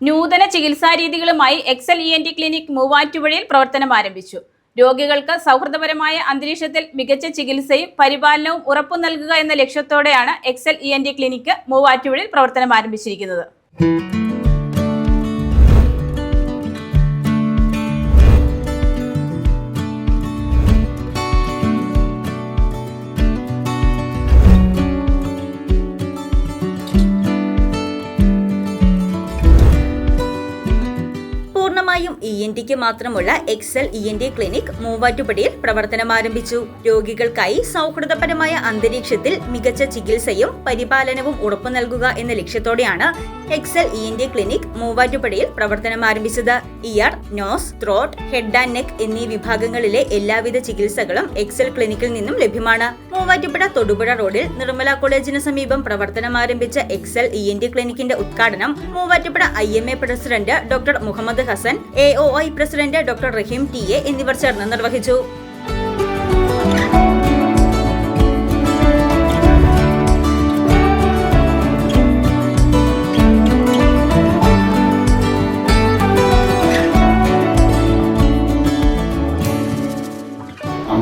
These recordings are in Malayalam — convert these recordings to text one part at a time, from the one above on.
നൂതന ചികിത്സാ രീതികളുമായി Excel E N T clinic മൂവാറ്റുപുഴയിൽ പ്രവർത്തനം ആരംഭിച്ചു. രോഗികൾക്ക് സൗഹൃദപരമായ അന്തരീക്ഷത്തിൽ മികച്ച ചികിത്സയും പരിപാലനവും ഉറപ്പു നൽകുക എന്ന ലക്ഷ്യത്തോടെയാണ് Excel E N T clinic മൂവാറ്റുപുഴയിൽ പ്രവർത്തനം ആരംഭിച്ചിരിക്കുന്നത്. പൂർണമായും ഇ എൻ ടിക്ക് മാത്രമുള്ള Excel E N T clinic മൂവാറ്റുപടിയിൽ പ്രവർത്തനം ആരംഭിച്ചു. രോഗികൾക്കായി സൗഹൃദപരമായ അന്തരീക്ഷത്തിൽ മികച്ച ചികിത്സയും പരിപാലനവും ഉറപ്പു നൽകുക എന്ന ലക്ഷ്യത്തോടെയാണ് Excel E N T clinic മൂവാറ്റുപടിയിൽ പ്രവർത്തനം ആരംഭിച്ചത്. Ear nose throat head and neck എന്നീ വിഭാഗങ്ങളിലെ എല്ലാവിധ ചികിത്സകളും എക്സൽ ക്ലിനിക്കിൽ നിന്നും ലഭ്യമാണ്. മൂവാറ്റുപുഴ തൊടുപുഴ റോഡിൽ നിർമ്മല കോളേജിന് സമീപം പ്രവർത്തനം ആരംഭിച്ച എക്സൽ ഇ എൻ ടി ക്ലിനിക്കിന്റെ ഉദ്ഘാടനം Muvattupuzha I M A president doctor Muhammad Hasan A O I president doctor Raheem T A എന്നിവർ ചേർന്ന് നിർവഹിച്ചു.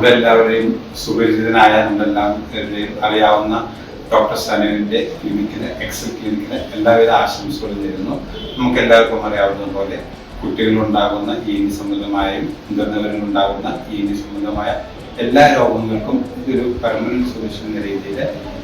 നമ്മളെല്ലാവരെയും സുപരിചിതനായ നമ്മളെല്ലാം അറിയാവുന്ന ഡോക്ടർ സനുവിന്റെ ക്ലിനിക്കിന് എക്സൽ ക്ലിനിക്കിന് എല്ലാവിധ ആശംസകളും നേരുന്നു. നമുക്ക് എല്ലാവർക്കും അറിയാവുന്ന പോലെ കുട്ടികളിലുണ്ടാകുന്ന ഈനി സംബന്ധമായും മുതിർന്നവരിലുണ്ടാകുന്ന ഈനി സംബന്ധമായ എല്ലാ രോഗങ്ങൾക്കും ഇതൊരു പെർമനന്റ് സൊല്യൂഷൻ എന്ന രീതിയിൽ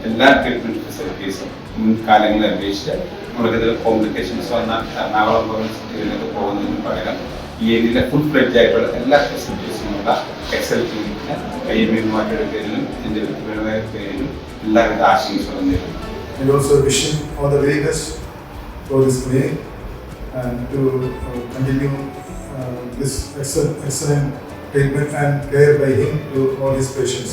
എല്ലാ ട്രീറ്റ്മെന്റ് ഫെസിലിറ്റീസും മുൻകാലങ്ങളെ അപേക്ഷിച്ച് നമ്മൾക്കിത് കോംപ്ലിക്കേഷൻസ് വന്നാൽ എറണാകുളം പോലുള്ള സിറ്റികളിലേക്ക് പോകുന്നതിന് പകരം ഈ ഏരിയയിലെ ഫുൾ ഫ്ലെഡ്ജ് ആയിട്ടുള്ള എല്ലാ ഫെസിലിറ്റീസുമുള്ള എക്സൽ ക്ലിനിക്കിന് ഐ എം എന്നുമായിട്ടുള്ള പേരിലും എൻ്റെ വ്യക്തിപരമായ പേരിലും എല്ലാവിധ ആശംസകളും നേരുന്നു and also wish him all the very best for this clinic and to uh, continue uh, this excellent, excellent treatment and care by him to all his patients.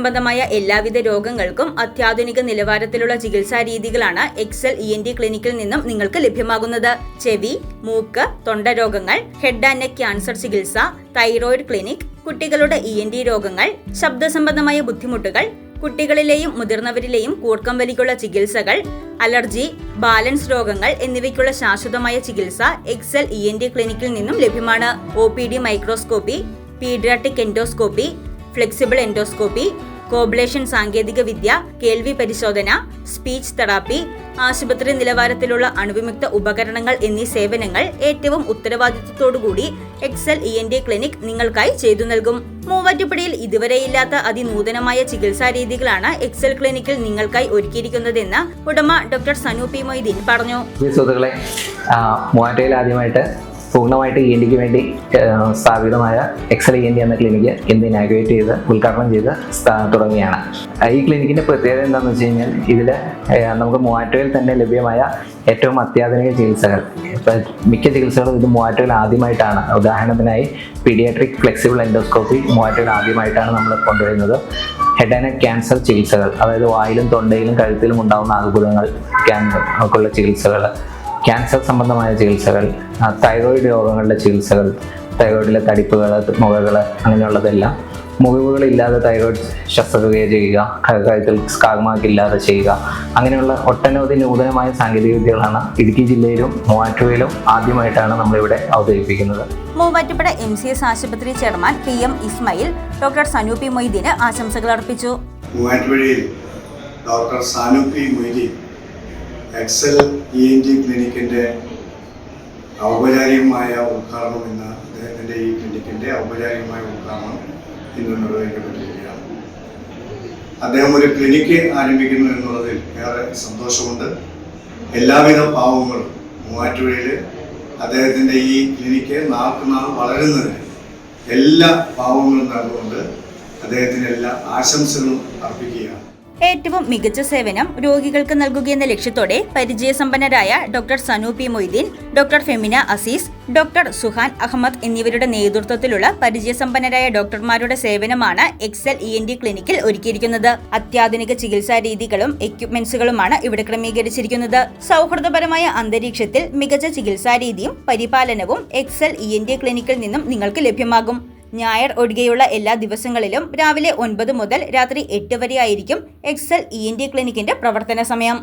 സംബന്ധമായ എല്ലാവിധ രോഗങ്ങൾക്കും അത്യാധുനിക നിലവാരത്തിലുള്ള ചികിത്സാ രീതികളാണ് എക്സൽ ഇ എൻ ടി ക്ലിനിക്കിൽ നിന്നും നിങ്ങൾക്ക് ലഭ്യമാകുന്നത്. ചെവി മൂക്ക് തൊണ്ട രോഗങ്ങൾ ഹെഡ് ആൻഡ് നെക്ക് ക്യാൻസർ ചികിത്സ തൈറോയിഡ് ക്ലിനിക് കുട്ടികളുടെ ഇ എൻ ടി രോഗങ്ങൾ ശബ്ദ സംബന്ധമായ ബുദ്ധിമുട്ടുകൾ കുട്ടികളിലെയും മുതിർന്നവരിലെയും കൂർക്കം വലിക്കുള്ള ചികിത്സകൾ അലർജി ബാലൻസ് രോഗങ്ങൾ എന്നിവയ്ക്കുള്ള ശാശ്വതമായ ചികിത്സ എക്സൽ ഇ എൻ ടി ക്ലിനിക്കിൽ നിന്നും ലഭ്യമാണ്. O P D microscopy paediatric endoscopy flexible endoscopy coblation സാങ്കേതിക വിദ്യ കേൾവി പരിശോധന സ്പീച്ച് തെറാപ്പി ആശുപത്രി നിലവാരത്തിലുള്ള അണുവിമുക്ത ഉപകരണങ്ങൾ എന്നീ സേവനങ്ങൾ ഏറ്റവും ഉത്തരവാദിത്വത്തോടുകൂടി Excel E N D clinic നിങ്ങൾക്കായി ചെയ്തു നൽകും. മൂവാറ്റുപുഴയിൽ ഇതുവരെയില്ലാത്ത അതിനൂതനമായ ചികിത്സാ രീതികളാണ് എക്സൽ ക്ലിനിക്കിൽ നിങ്ങൾക്കായി ഒരുക്കിയിരിക്കുന്നതെന്ന് ഉടമ ഡോക്ടർ സനു പി മൊയ്തീൻ പറഞ്ഞു. ആദ്യമായിട്ട് പൂർണമായിട്ട് ഇ എൻ ഡിക്ക് വേണ്ടി സ്ഥാപിതമായ എക്സൽ ഇ എൻ ഡി എന്ന ക്ലിനിക്ക് ഇന്ന് ഇനാഗ്രേറ്റ് ചെയ്ത് ഉദ്ഘാടനം ചെയ്ത് തുടങ്ങിയാണ് ഈ ക്ലിനിക്കിന്റെ പ്രത്യേകത എന്താണെന്ന് വെച്ച് കഴിഞ്ഞാൽ ഇതിൽ നമുക്ക് മൂവാറ്റുപുഴയിൽ തന്നെ ലഭ്യമായ ഏറ്റവും അത്യാധുനിക ചികിത്സകൾ. മിക്ക ചികിത്സകളും ഇത് മൂവാറ്റുപുഴയിൽ ആദ്യമായിട്ടാണ്. ഉദാഹരണത്തിനായി പീഡിയാട്രിക് ഫ്ലെക്സിബിൾ എൻഡോസ്കോപ്പി മൂവാറ്റുപുഴയിൽ ആദ്യമായിട്ടാണ് നമ്മൾ കൊണ്ടുവരുന്നത്. ഹെഡ് ആൻഡ് ക്യാൻസർ ചികിത്സകൾ അതായത് വായിലും തൊണ്ടയിലും കഴുത്തിലും ഉണ്ടാകുന്ന അർബുദങ്ങൾ ക്യാൻസർ ഒക്കെയുള്ള ചികിത്സകൾ ക്യാൻസർ സംബന്ധമായ ചികിത്സകൾ തൈറോയിഡ് രോഗങ്ങളുടെ ചികിത്സകൾ തൈറോയിഡിലെ തടിപ്പുകൾ മുഖകൾ അങ്ങനെയുള്ളതെല്ലാം മുറിവുകളില്ലാതെ തൈറോയിഡ് ശസ്ത്രക്രിയ ചെയ്യുക കഴുത്തിൽ സ്കാഗ്മാർക്ക് ഇല്ലാതെ ചെയ്യുക അങ്ങനെയുള്ള ഒട്ടനവധി നൂതനമായ സാങ്കേതിക വിദ്യകളാണ് ഇടുക്കി ജില്ലയിലും മൂവാറ്റുപുഴയിലും ആദ്യമായിട്ടാണ് നമ്മളിവിടെ അവതരിപ്പിക്കുന്നത്. മൂവാറ്റുപുഴ എം സി എസ് ആശുപത്രി chairman K M Ismail doctor Sanu P Moideen ആശംസകൾ അർപ്പിച്ചു. മൂവാറ്റുപുഴയിൽ doctor Sanu P Moideen Excel E N T ക്ലിനിക്കിന്റെ ഔപചാരികമായ ഉദ്ഘാടനം എന്ന അദ്ദേഹത്തിന്റെ ഈ ക്ലിനിക്കിന്റെ ഔപചാരികമായ ഉദ്ഘാടനം ഇന്ന് നിർവഹിക്കപ്പെട്ടിരിക്കുകയാണ്. അദ്ദേഹം ഒരു ക്ലിനിക്ക് ആരംഭിക്കുന്നു എന്നുള്ളതിൽ ഏറെ സന്തോഷമുണ്ട്. എല്ലാവിധ പാവങ്ങളും മൂവാറ്റുപുഴയിൽ അദ്ദേഹത്തിന്റെ ഈ ക്ലിനിക്ക് നാൾക്ക് നാൾ വളരുന്നതിന് എല്ലാ പാവങ്ങളും നടന്നുകൊണ്ട് അദ്ദേഹത്തിന് എല്ലാ ആശംസകളും അർപ്പിക്കുകയാണ്. ഏറ്റവും മികച്ച സേവനം രോഗികൾക്ക് നൽകുകയെന്ന ലക്ഷ്യത്തോടെ പരിചയസമ്പന്നരായ doctor Sanu P Moideen doctor Femina Aziz doctor Suhan Ahmed എന്നിവരുടെ നേതൃത്വത്തിലുള്ള പരിചയസമ്പന്നരായ ഡോക്ടർമാരുടെ സേവനമാണ് എക്സൽ ഇ എൻ ഡി ക്ലിനിക്കിൽ ഒരുക്കിയിരിക്കുന്നത്. അത്യാധുനിക ചികിത്സാ രീതികളും എക്യുപ്മെന്റ്സുകളുമാണ് ഇവിടെ ക്രമീകരിച്ചിരിക്കുന്നത്. സൗഹൃദപരമായ അന്തരീക്ഷത്തിൽ മികച്ച ചികിത്സാ രീതിയും പരിപാലനവും എക്സൽ ഇ എൻ ഡി ക്ലിനിക്കിൽ നിന്നും നിങ്ങൾക്ക് ലഭ്യമാകും. ഞായർ ഒഴികെയുള്ള എല്ലാ ദിവസങ്ങളിലും രാവിലെ ഒൻപത് മുതൽ രാത്രി എട്ട് വരെയായിരിക്കും എക്സൽ ഇ എൻ ക്ലിനിക്കിന്റെ പ്രവർത്തന സമയം.